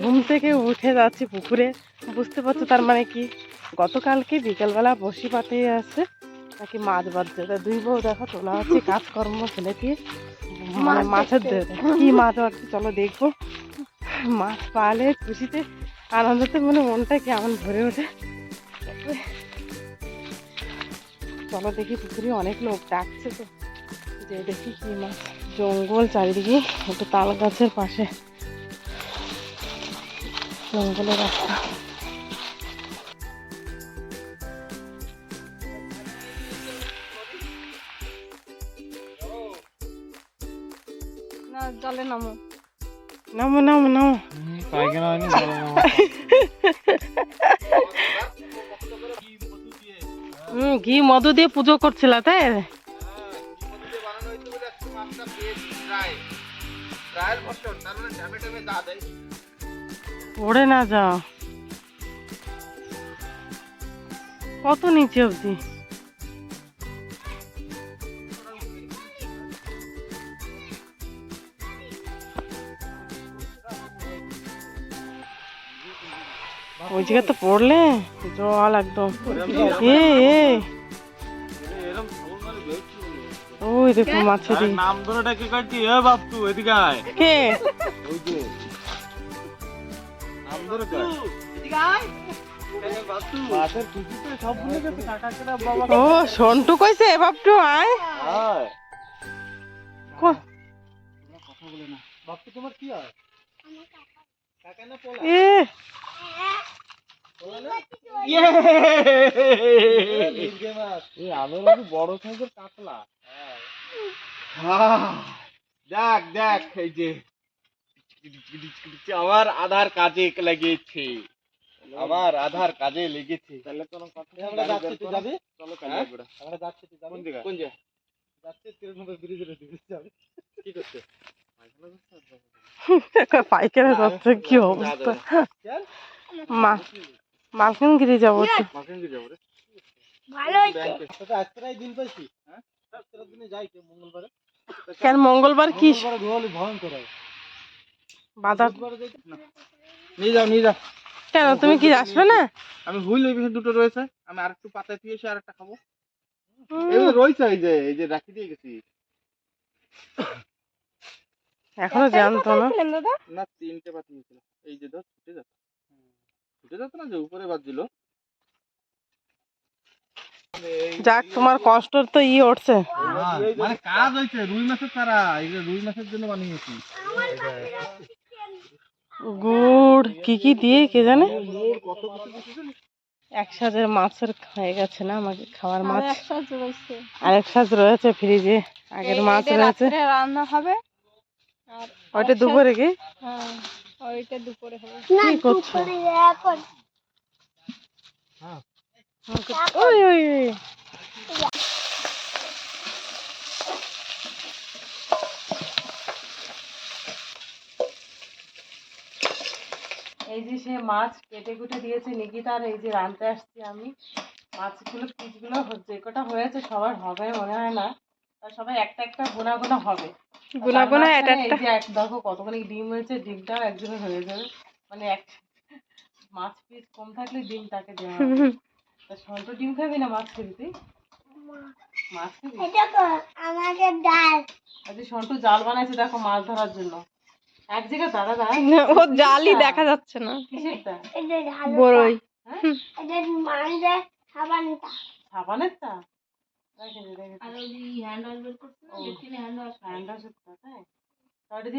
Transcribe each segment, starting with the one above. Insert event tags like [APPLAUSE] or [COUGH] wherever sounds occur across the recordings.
ঘুম থেকে উঠে যাচ্ছি পুকুরে। বুঝতে পারছ তার মানে কি? গতকালকে বিকেলবেলা বসি পাতে আছে নাকি মাছ বাঁধছে। তা দুই বউ দেখো তোলা হচ্ছে কাজকর্ম ফেলে দিয়ে মানে মাছের কি মাছ বাঁধছে? চলো দেখব। মাছ পালে খুশিতে আনন্দতে মানে মনটা কেমন ভরে ওঠে। চলো দেখি পুকুরে অনেক লোক ডাকছে তো। যে দেখি কি মাছ। জঙ্গল চারিদিকে একটু তাল গাছের পাশে। জঙ্গলের রাস্তা না জলে নামো। নামো নামো নামো। পায়খানা হয়নি হুম ঘি মধু দিয়ে পুজো করছিল তাই পড়ে না যাও কত নিচে অবধি? ওই জায়গা তো পড়লে? জল একদম। এ এ। ওই দেখো মাছেরই নাম ধরেটা কি করছি এ বাপু এদিকে আয়। কে? ওই যে। ও সন্টু কইছে বাপটু আয়। কথা বলে না। তোমার কি হয়? কাকা না পোলা? এ। মতো বড় সাইজের কাতলা। দেখ দেখ এই যে। আমার আধার কাজে লাগিয়েছে আমার আধার কাজে লেগেছে তাহলে কোনো কথা আমরা যাচ্ছি, তুই যাবি? চলো হ্যাঁ? আমরা যাচ্ছি তুই যাবি? কোন জায়গা কোন জায়গা? যাচ্ছি তিরুপতি ব্রিজের ওদিকে যাবি। কি করতে? পাইকারি যাচ্ছে কি অবস্থা চল। মা মালকানগিরি যাব তো মাকে যাব রে ব্যাংকে। তোকে আজকেরাই দিন পাইছি? হ্যাঁ? দিনে যাই মঙ্গলবারে? কেন মঙ্গলবার কি ভয়ঙ্কর হয়। নিয়ে যাও নিয়ে যাও। কেন তুমি কি আসবে না? আমি হুইল ওই পাশে দুটো রয়েছে। আমি আরেকটু পাতায় দিয়ে এসে আরেকটা খাব। এগুলো রয়েছে এই যে এই যে রাখি দিয়ে গেছি। এখনও জানতো না। না তিনটে পাতি হয়েছিল এই যে ধর ছুটে যাচ্ছে ছুটে যাচ্ছে না যে উপরে বাজছিল। যাক তোমার কষ্টর তো ই উঠছে। মানে কাজ হয়েছে রুই মাছের চারা। এই যে রুই মাছের জন্য বানিয়েছি। গুড় কি কি দিয়ে কে জানে? এক সাজের মাছের হয়ে গেছে না আমাকে খাওয়ার মাছ। রয়েছে। আরেক সাজ রয়েছে ফ্রিজে আগের মাছ রয়েছে। রান্না হবে ওইটা দুপুরে কি? হ্যাঁ ওইটা দুপুরে হবে। কি করছ? ওই ওই। সে মাছ কেটে কুটে দিয়েছে নিকিতার এই যে রাঁধতে আসছি আমি মাছগুলো পিসগুলো যে কটা হয়েছে সবার হবে মনে হয় না সবাই একটা একটা গোনা গোনা হবে। গুনা গুনা এটা একটা এই যে এক দেখো কতখানি ডিম হয়েছে ডিমটাও একজনের হয়ে যাবে। মানে এক [LAUGHS] মাছ পিস কম থাকলে ডিম তাকে দেওয়া হবে। তা সন্ত ডিম খাবি না মাছ খাবি তুই? মাছ খাবি? আমাদের ডাল। আজকে সন্টু জাল বানাইছে দেখো মাছ ধরার জন্য। এক জায়গায় দাঁড়া দাঁড়া। ও জালই দেখা যাচ্ছে না। বড়ই। হ্যাঁ?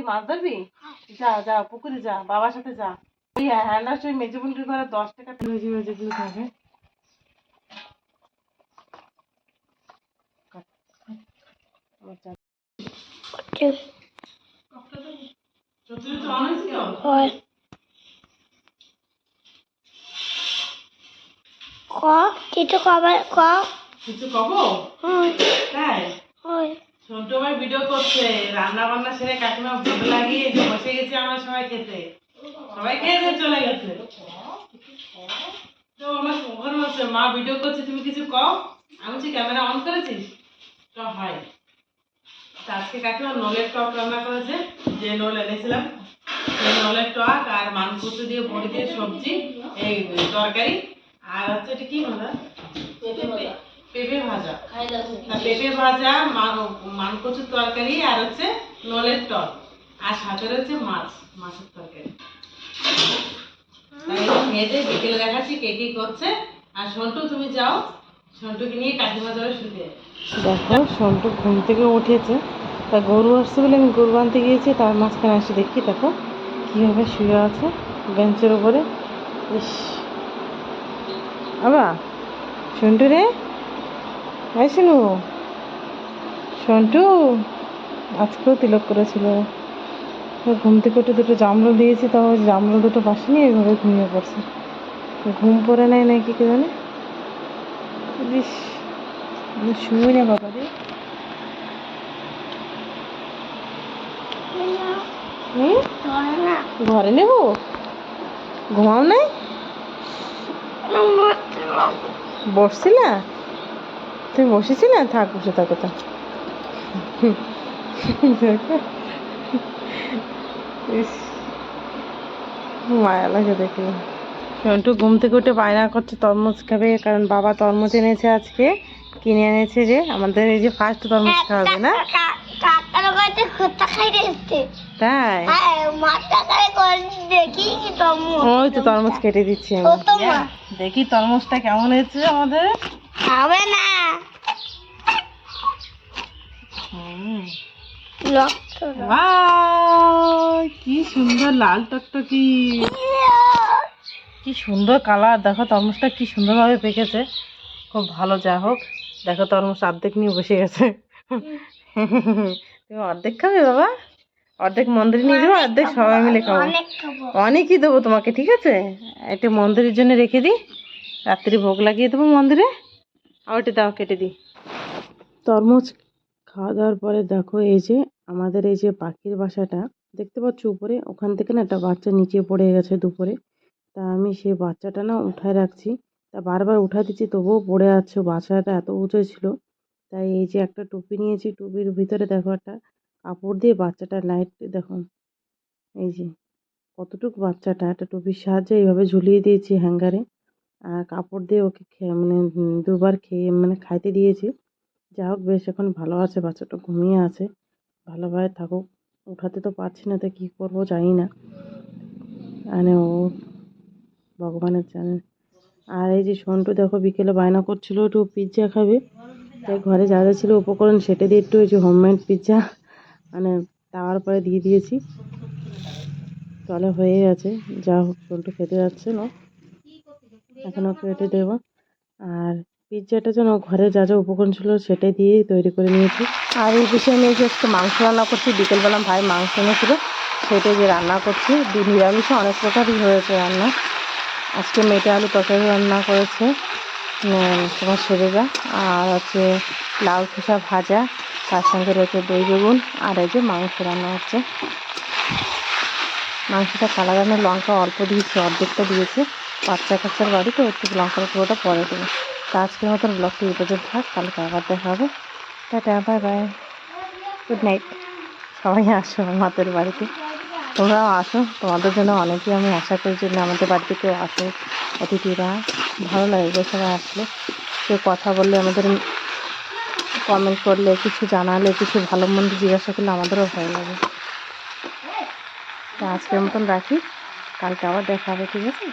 মাছ ধরবি? যা যা পুকুরে যা বাবার সাথে যা। ওই হ্যান্ড ওয়াশ ওই মেজে বুন্ডির ঘরে দশ টাকা মেজে মেজে গুলো থাকে। যা- চতুর্থ তো অনেক ছিল। হয় ক কিছু কবে ক কিছু কব তাই ছোট ভাই ভিডিও করছে রান্না বান্না সেরে কাকিমা ভোগ লাগিয়ে বসে গেছি আমরা সবাই খেতে সবাই খেয়ে চলে গেছে তো আমার বলছে মা ভিডিও করছে তুমি কিছু কও আমি ক্যামেরা অন করেছিস তো হয় আজকে কাকিমা নোলের টক রান্না করেছে? যে নোল এনেছিলাম এই নলের টক আর মানকুচু দিয়ে বড়ি দিয়ে সবজি এই তরকারি। আর হচ্ছে এটা কি ভাজা। পেঁপে ভাজা। পেঁপে ভাজা মানকচুর তরকারি আর হচ্ছে নলের টক। আর সাথে রয়েছে মাছ মাছের তরকারি। দিয়ে বিকেলে দেখাচ্ছি কে কি করছে। আর সন্টু তুমি যাও। দেখো, সন্টু ঘুম থেকে উঠেছে। তা গরু আসছে বলে আমি গরু আনতে গিয়েছি, তার মাঝখানে এসে দেখি, দেখো, কীভাবে শুয়ে আছে বেঞ্চের উপরে। ইস। আবা, সন্টু রে? এই শুনু। সন্টু, আজকেও তিলক করেছিল। ঘুম থেকে উঠে দুটো জামরুল দিয়েছি, তাও জামরুল দুটো পাশে নিয়ে এইভাবে ঘুমিয়ে পড়ছে। ঘুম পড়ে নেয় নাকি কে জানে? না বাবা রে। হুম? ঘরে নেব? ঘুমাও নাই? বসছিলা? তুমি বসেছিলে? থাক, বসে থাকো তা মায়া লাগে দেখে সন্টু ঘুম থেকে উঠে বায়না করছে তরমুজ খাবে কারণ বাবা তরমুজ এনেছে আজকে কিনে এনেছে যে আমাদের এই যে ফার্স্ট তরমুজ খাওয়াবে না? তাই? হ্যাঁ ওই তো তরমুজ কেটে দিচ্ছি দেখি তরমুজটা কেমন হয়েছে আমাদের। হবে না। কি সুন্দর লাল টকটকি। কি সুন্দর কালার। দেখো তরমুজটা কি সুন্দরভাবে পেকেছে। খুব ভালো যা হোক। দেখো তরমুজ অর্ধেক নিয়ে বসে গেছে। তুমি অর্ধেক খাবে বাবা? অর্ধেক মন্দিরে নিয়ে যাব অর্ধেক সবাই মিলে খাব। অনেকই দেবো তোমাকে ঠিক আছে? এটা মন্দিরের জন্য রেখে দিই। রাত্রি ভোগ লাগিয়ে দেবো মন্দিরে। আর ওটা দাও কেটে দিই। তরমুজ খাওয়া দাওয়ার পরে দেখো এই যে আমাদের এই যে পাখির বাসাটা দেখতে পাচ্ছ উপরে? ওখান থেকে না একটা বাচ্চা নিচে পড়ে গেছে দুপুরে। তা আমি সেই বাচ্চাটা না উঠায় রাখছি। তা বারবার উঠা দিচ্ছি, তবুও পড়ে আছে, বাচ্চাটা এত উঁচু ছিল। তাই এই যে একটা টুপি নিয়েছি, টুপির ভিতরে দেখো একটা কাপড় দিয়ে বাচ্চাটা লাইট, দেখো, এই যে কতটুকু বাচ্চাটা, একটা টুপির সাহায্যে এইভাবে ঝুলিয়ে দিয়েছি হ্যাঙ্গারে। আর কাপড় দিয়ে ওকে খেয়ে মানে দুবার খেয়ে মানে খাইতে দিয়েছি। যা হোক, বেশ এখন ভালো আছে, বাচ্চাটা ঘুমিয়ে আছে। ভালোভাবে থাকুক, উঠাতে তো পারছি না, তো কী করব জানি না। মানে ও ভগবানের জানে আর এই যে সন্টু দেখো বিকেলে বায়না করছিল একটু পিৎজা খাবে। তাই ঘরে যা যা ছিল উপকরণ সেটা দিয়ে একটু যে হোমমেড পিৎজা মানে তাওয়ার পরে দিয়ে দিয়েছি। তাহলে হয়ে গেছে। যা হোক, সন্টু খেতে যাচ্ছে না। এখনও কেটে দেবো। আর পিৎজাটা যেন ঘরে যা যা উপকরণ ছিল সেটাই দিয়েই তৈরি করে নিয়েছি। আর এই বিষয়ে নিয়ে যে আজকে মাংস রান্না করছি, বিকেলবেলা ভাই মাংস এনেছিল সেটাই যে রান্না করছি নিরামিষে, অনেক প্রকারই হয়েছে রান্না। আজকে মেটে আলু তরকারি রান্না করেছে। তোমার সেরেজা আর হচ্ছে লাউ খোসা ভাজা, তার সঙ্গে রয়েছে দই বেগুন, আর এই যে মাংস রান্না হচ্ছে। মাংসটা কালা রান্না লঙ্কা অল্প দিয়েছি, অর্ধেকটা দিয়েছে। বাচ্চা কাচ্চার বাড়ি, তো একটু লঙ্কার পুরোটা পরে দেবো। তা আজকের মতন ব্লগটি এই থাক কালকে আবার দেখা হবে। Tata, bye bye. Good night. সবাই আসো আমাদের বাড়িতে। তোমরাও আসো, তোমাদের জন্য অনেকেই আমি আশা করি যে আমাদের বাড়িতে কেউ আসো। অতিথিরা, ভালো লাগে যে সবাই আসলে। কেউ কথা বললে আমাদের কমেন্ট করলে, কিছু জানালে, কিছু ভালো মন্দ জিজ্ঞাসা করলে আমাদেরও ভালো লাগে। তো আজকের মতন রাখি। কালকে আবার দেখা হবে, ঠিক আছে?